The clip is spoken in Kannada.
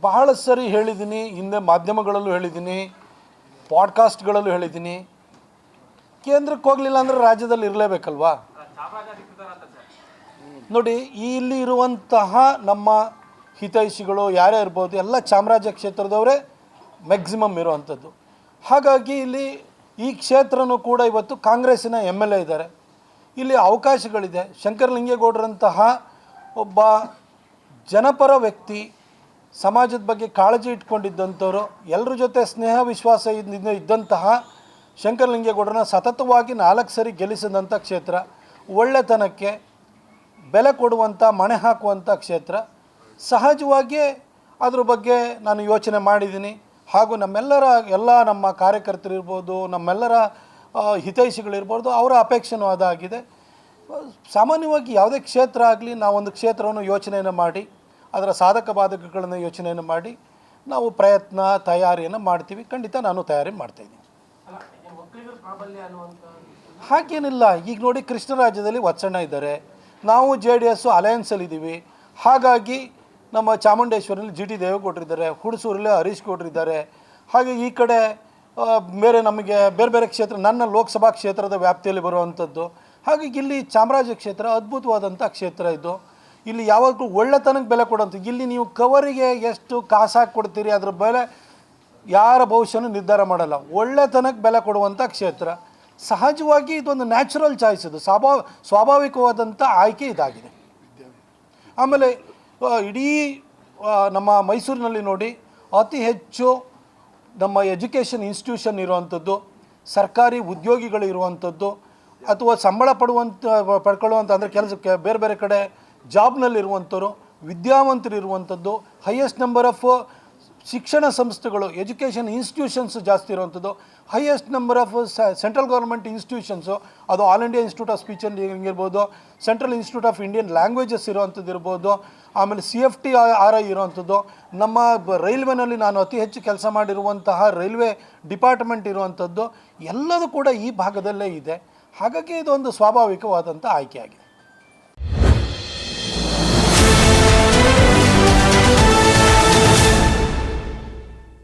ಬಹಳ ಸರಿ ಹೇಳಿದ್ದೀನಿ, ಹಿಂದೆ ಮಾಧ್ಯಮಗಳಲ್ಲೂ ಹೇಳಿದ್ದೀನಿ ಪಾಡ್ಕಾಸ್ಟ್ಗಳಲ್ಲೂ ಹೇಳಿದ್ದೀನಿ. ಕೇಂದ್ರಕ್ಕೆ ಹೋಗಲಿಲ್ಲ ಅಂದರೆ ರಾಜ್ಯದಲ್ಲಿ ಇರಲೇಬೇಕಲ್ವಾ? ನೋಡಿ, ಇಲ್ಲಿ ಇರುವಂತಹ ನಮ್ಮ ಹಿತೈಷಿಗಳು ಯಾರೇ ಇರ್ಬೋದು, ಎಲ್ಲ ಚಾಮರಾಜ ಕ್ಷೇತ್ರದವರೇ ಮ್ಯಾಕ್ಸಿಮಮ್ ಇರುವಂಥದ್ದು. ಹಾಗಾಗಿ ಇಲ್ಲಿ ಈ ಕ್ಷೇತ್ರನೂ ಕೂಡ ಇವತ್ತು ಕಾಂಗ್ರೆಸ್ಸಿನ ಎಂ ಎಲ್ ಎ ಇದ್ದಾರೆ. ಇಲ್ಲಿ ಅವಕಾಶಗಳಿದೆ. ಶಂಕರಲಿಂಗೇಗೌಡರಂತಹ ಒಬ್ಬ ಜನಪರ ವ್ಯಕ್ತಿ ಸಮಾಜದ ಬಗ್ಗೆ ಕಾಳಜಿ ಇಟ್ಕೊಂಡಿದ್ದಂಥವರು ಎಲ್ಲರ ಜೊತೆ ಸ್ನೇಹ, ವಿಶ್ವಾಸ ಇದ್ದ- ಇದ್ದಂತಹ ಶಂಕರಲಿಂಗೇಗೌಡರನ್ನ ಸತತವಾಗಿ ನಾಲ್ಕು ಸರಿ ಗೆಲ್ಲಿಸಿದಂಥ ಕ್ಷೇತ್ರ, ಒಳ್ಳೆತನಕ್ಕೆ ಬೆಲೆ ಕೊಡುವಂಥ, ಮಣೆ ಹಾಕುವಂಥ ಕ್ಷೇತ್ರ. ಸಹಜವಾಗಿಯೇ ಅದ್ರ ಬಗ್ಗೆ ನಾನು ಯೋಚನೆ ಮಾಡಿದ್ದೀನಿ. ಹಾಗೂ ನಮ್ಮೆಲ್ಲರ, ಎಲ್ಲ ನಮ್ಮ ಕಾರ್ಯಕರ್ತರಿರ್ಬೋದು ನಮ್ಮೆಲ್ಲರ ಹಿತೈಷಿಗಳಿರ್ಬೋದು ಅವರ ಅಪೇಕ್ಷೆನೂ ಅದಾಗಿದೆ. ಸಾಮಾನ್ಯವಾಗಿ ಯಾವುದೇ ಕ್ಷೇತ್ರ ಆಗಲಿ, ನಾವೊಂದು ಕ್ಷೇತ್ರವನ್ನು ಯೋಚನೆಯನ್ನು ಮಾಡಿ ಅದರ ಸಾಧಕ ಬಾಧಕಗಳನ್ನು ಯೋಚನೆಯನ್ನು ಮಾಡಿ ನಾವು ಪ್ರಯತ್ನ, ತಯಾರಿಯನ್ನು ಮಾಡ್ತೀವಿ. ಖಂಡಿತ ನಾನು ತಯಾರಿ ಮಾಡ್ತಾಯಿದ್ದೀನಿ ಹಾಗೇನಿಲ್ಲ. ಈಗ ನೋಡಿ ಕೃಷ್ಣ ರಾಜ್ಯದಲ್ಲಿ ವತ್ಸಣ್ಣ ಇದ್ದಾರೆ. ನಾವು ಜೆ ಡಿ ಎಸ್ಸು ಅಲಯನ್ಸಲ್ಲಿದ್ದೀವಿ ಹಾಗಾಗಿ ನಮ್ಮ ಚಾಮುಂಡೇಶ್ವರಲ್ಲಿ ಜಿ ಟಿ ದೇವೇಗೌಡರಿದ್ದಾರೆ ಹುಣಸೂರಲ್ಲಿ ಹರೀಶ್ ಗೌಡ್ರಿದ್ದಾರೆ ಹಾಗೆ ಈ ಕಡೆ ಬೇರೆ ನಮಗೆ ಬೇರೆ ಬೇರೆ ಕ್ಷೇತ್ರ, ನನ್ನ ಲೋಕಸಭಾ ಕ್ಷೇತ್ರದ ವ್ಯಾಪ್ತಿಯಲ್ಲಿ ಬರುವಂಥದ್ದು. ಹಾಗಾಗಿ ಇಲ್ಲಿ ಚಾಮರಾಜ ಕ್ಷೇತ್ರ ಅದ್ಭುತವಾದಂಥ ಕ್ಷೇತ್ರ ಇದು. ಇಲ್ಲಿ ಯಾವಾಗಲೂ ಒಳ್ಳೆತನಕ್ಕೆ ಬೆಲೆ ಕೊಡೋಂಥ, ಇಲ್ಲಿ ನೀವು ಕವರಿಗೆ ಎಷ್ಟು ಕಾಸಾಕಿ ಕೊಡ್ತೀರಿ ಅದ್ರ ಬೆಲೆ ಯಾರ ಭವಿಷ್ಯನೂ ನಿರ್ಧಾರ ಮಾಡಲ್ಲ. ಒಳ್ಳೆತನಕ್ಕೆ ಬೆಲೆ ಕೊಡುವಂಥ ಕ್ಷೇತ್ರ. ಸಹಜವಾಗಿ ಇದೊಂದು ನ್ಯಾಚುರಲ್ ಚಾಯ್ಸ್ ಇದು. ಸ್ವಾಭಾವ ಸ್ವಾಭಾವಿಕವಾದಂಥ ಆಯ್ಕೆ ಇದಾಗಿದೆ. ಆಮೇಲೆ ಇಡೀ ನಮ್ಮ ಮೈಸೂರಿನಲ್ಲಿ ನೋಡಿ ಅತಿ ಹೆಚ್ಚು ನಮ್ಮ ಎಜುಕೇಷನ್ ಇನ್ಸ್ಟಿಟ್ಯೂಷನ್ ಇರುವಂಥದ್ದು, ಸರ್ಕಾರಿ ಉದ್ಯೋಗಿಗಳು ಇರುವಂಥದ್ದು, ಅಥವಾ ಸಂಬಳ ಪಡುವಂಥ, ಪಡ್ಕೊಳ್ಳುವಂಥ, ಅಂದರೆ ಕೆಲಸಕ್ಕೆ ಬೇರೆ ಬೇರೆ ಕಡೆ ಜಾಬ್ನಲ್ಲಿರುವಂಥವ್ರು ವಿದ್ಯಾವಂತರು ಇರುವಂಥದ್ದು ಹೈಯೆಸ್ಟ್ ನಂಬರ್ ಆಫ್ ಶಿಕ್ಷಣ ಸಂಸ್ಥೆಗಳು ಎಜುಕೇಷನ್ ಇನ್ಸ್ಟಿಟ್ಯೂಷನ್ಸ್ ಜಾಸ್ತಿ ಇರುವಂಥದ್ದು highest number of central government institutions ಅದು All India Institute of Speech and ಇರ್ಬೋದು Central Institute of Indian Languages ಇರುವಂಥದ್ದು ಇರ್ಬೋದು, ಆಮೇಲೆ C F T R I ಇರುವಂಥದ್ದು, ನಮ್ಮ ರೈಲ್ವೆನಲ್ಲಿ ನಾನು ಅತಿ ಹೆಚ್ಚು ಕೆಲಸ ಮಾಡಿರುವಂತಹ ರೈಲ್ವೆ ಡಿಪಾರ್ಟ್ಮೆಂಟ್ ಇರುವಂಥದ್ದು, ಎಲ್ಲದೂ ಕೂಡ ಈ ಭಾಗದಲ್ಲೇ ಇದೆ. ಹಾಗಾಗಿ ಇದೊಂದು ಸ್ವಾಭಾವಿಕವಾದಂಥ ಆಯ್ಕೆಯಾಗಿದೆ.